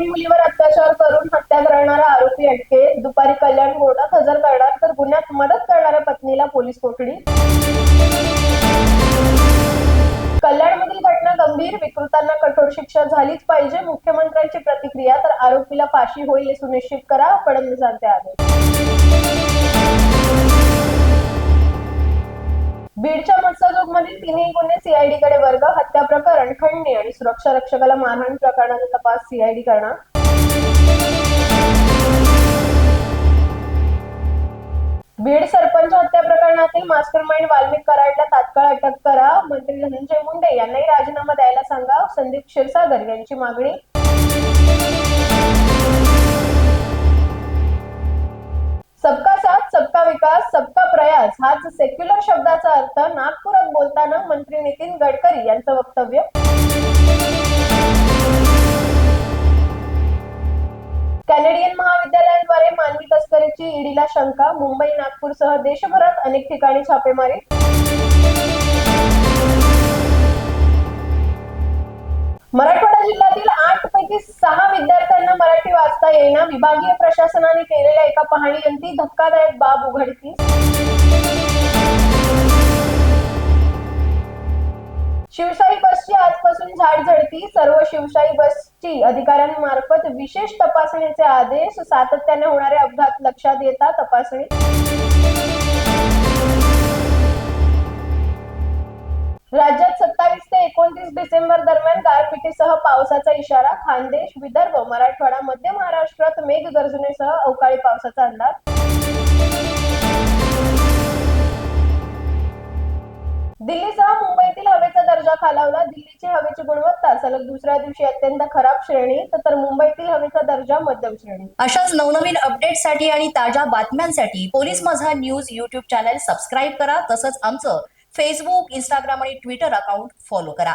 अल्पवयीन मुलीवर अत्याचार करून हत्या करणारा आरोपी अटके दुपारी कल्याण कोर्टात हजर करणार तर गुन्ह्यात मदत करणाऱ्या पत्नीला पोलीस कोठडी. कल्याणमधील घटना गंभीर विकृतांना कठोर शिक्षा झालीच पाहिजे मुख्यमंत्र्यांची प्रतिक्रिया तर आरोपीला फाशी होईल हे सुनिश्चित करा फडणवीसांचे आदेश बीडच्या मत्सजोग मधील तिन्ही गुन्हे सीआयडी कडे वर्ग हत्या प्रकरण आणि सुरक्षा रक्षकाला मारहाण प्रकरणाचा तपास सीआयडी करणार. बीड सरपंच हत्या प्रकरणातील मास्टर माइंड वाल्मिक कराडला तात्काळ अटक करा. मंत्री धनंजय मुंडे यांनाही राजीनामा द्यायला सांगा. संदीप क्षीरसागर यांची मागणी सबका विकास सबका प्रयास हाच सेक्युलर शब्दाचा अर्थ नागपुरात बोलताना मंत्री नितीन गडकरी यांचं वक्तव्य. कॅनेडियन महाविद्यालयांद्वारे मानवी तस्करीची ईडीला शंका मुंबई नागपूरसह देशभरात अनेक ठिकाणी छापेमारी. मराठवाडा जिल्ह्यातील आठ पैकी सहा विद्यार्थ्यांना मराठी वाचता येईना. विभागीय प्रशासनाने केलेल्या एका पाहणीअंती धक्कादायक बाब उघडकीस. शिवशाही बसची आजपासून झाड झडती. सर्व शिवशाही बसची अधिकाऱ्यांमार्फत विशेष तपासणीचे आदेश सातत्याने होणारे अपघात लक्षात येता तपासणी. राज्यात सत्तावीस ते एकोणतीस डिसेंबर दरम्यान पावसाचा इशारा खानदेश विदर्भ मराठवाडा मध्य महाराष्ट्रात मेघगर्जनेसह अवकाळी पावसाचा अंदाज. दिल्लीसह मुंबईतील हवेचा दर्जा खालावला. दिल्लीची हवेची गुणवत्ता सलग दुसऱ्या दिवशी अत्यंत खराब श्रेणी तर मुंबईतील हवेचा दर्जा मध्यम श्रेणी. अशाच नवनवीन अपडेटसाठी आणि ताज्या बातम्यांसाठी police Majha news YouTube channel subscribe करा. तसंच आमचं फेसबुक इंस्टाग्राम आणि ट्विटर अकाउंट फॉलो करा.